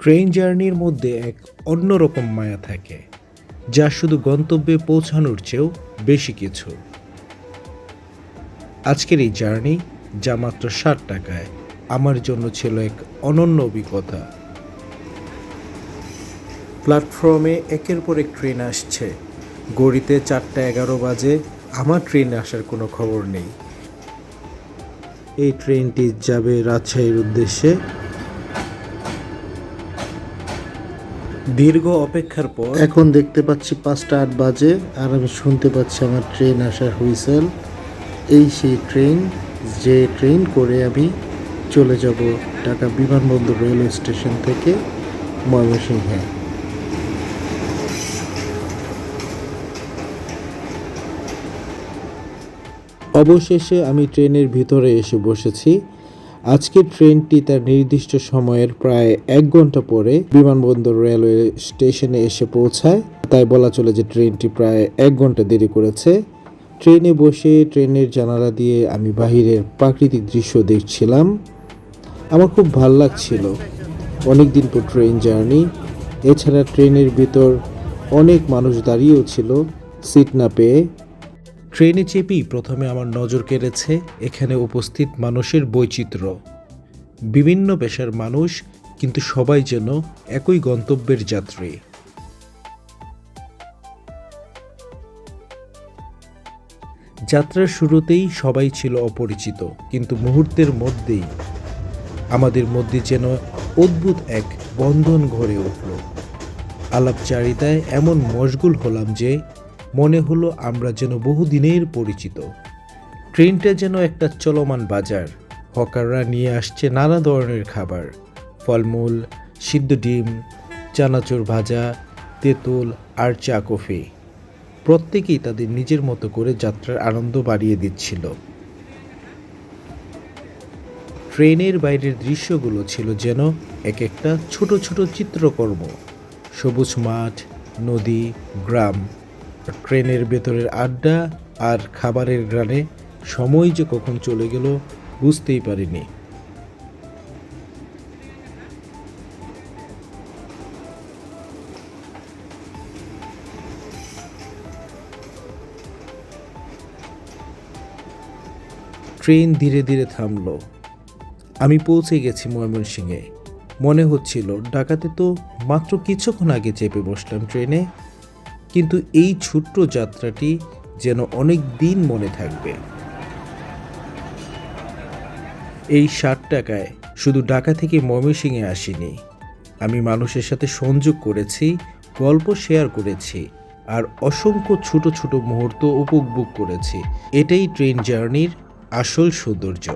Train জার্নির মধ্যে এক অন্যরকম মায়া থাকে, যা শুধু গন্তব্যে পৌঁছানোর চেয়েও বেশি কিছু। আজকের এই জার্নি যা মাত্র ষাট টাকায়, আমার জন্য ছিল এক অনন্য অভিজ্ঞতা। প্ল্যাটফর্মে একের পর এক ট্রেন আসছে। গড়িতে চারটা এগারো বাজে, আমার ট্রেন আসার কোনো খবর নেই। এই ট্রেনটি যাবে রাজশাহীর উদ্দেশ্যে দীর্ঘ অপেক্ষার পর এখন দেখতে পাচ্ছি পাঁচটা আট বাজে, আর আমি শুনতে পাচ্ছি আমার ট্রেন আসার হুইসেল। এই সেই ট্রেন, যে ট্রেন করে আমি চলে যাব ঢাকা বিমানবন্দর রেলওয়ে স্টেশন থেকে ময়মনসিংহে। অবশেষে আমি ট্রেনের ভিতরে এসে বসেছি। আজকের ট্রেনটি তার নির্দিষ্ট সময়ের প্রায় এক ঘণ্টা পরে বিমানবন্দর রেলওয়ে স্টেশনে এসে পৌঁছায়। তাই বলা চলে যে ট্রেনটি প্রায় এক ঘণ্টা দেরি করেছে। ট্রেনে বসে ট্রেনের জানালা দিয়ে আমি বাহিরের প্রাকৃতিক দৃশ্য দেখছিলাম। আমার খুব ভালো লাগছিল। অনেক দিন পর ট্রেন জার্নি। এছাড়া ট্রেনের ভিতর অনেক মানুষ দাঁড়িয়েও ছিল। সিট না পেয়ে ট্রেনে চেপেই প্রথমে আমার নজর কেড়েছে এখানে উপস্থিত মানুষের বৈচিত্র্য। বিভিন্ন পেশার মানুষ, কিন্তু সবাই যেন একই গন্তব্যের যাত্রী। যাত্রার শুরুতেই সবাই ছিল অপরিচিত, কিন্তু মুহূর্তের মধ্যেই আমাদের মধ্যে যেন অদ্ভুত এক বন্ধন ঘরে উঠল। আলাপচারিতায় এমন মশগুল হলাম যে মনে হলো আমরা যেন বহুদিনের পরিচিত। ট্রেনটা যেন একটা চলমান বাজার। হকাররা নিয়ে আসছে নানা ধরনের খাবার। ফলমূল, সিদ্ধ ডিম, চানাচুর ভাজা, তেঁতুল আর চা কফি। প্রত্যেকেই তাদের নিজের মতো করে যাত্রার আনন্দ বাড়িয়ে দিচ্ছিল। ট্রেনের বাইরের দৃশ্যগুলো ছিল যেন এক একটা ছোট ছোট চিত্রকর্ম। সবুজ মাঠ, নদী, গ্রাম। ট্রেনের ভেতরের আড্ডা আর খাবারের গ্রানে সময় যে কখন চলে গেল বুঝতেই পারিনি। ট্রেন ধীরে ধীরে থামলো। আমি পৌঁছে গেছি ময়মনসিংহে। মনে হচ্ছিল ডাকাতে তো মাত্র কিছুক্ষণ আগে চেপে বসলাম ট্রেনে। কিন্তু এই ছোট্ট যাত্রাটি যেন অনেক দিন মনে থাকবে। এই ষাট টাকায় শুধু ঢাকা থেকে ময়মনসিংহে আসিনি। আমি মানুষের সাথে সংযোগ করেছি, গল্প শেয়ার করেছি আর অসংখ্য ছোট ছোট মুহূর্ত উপভোগ করেছি। এটাই ট্রেন জার্নির আসল সৌন্দর্য।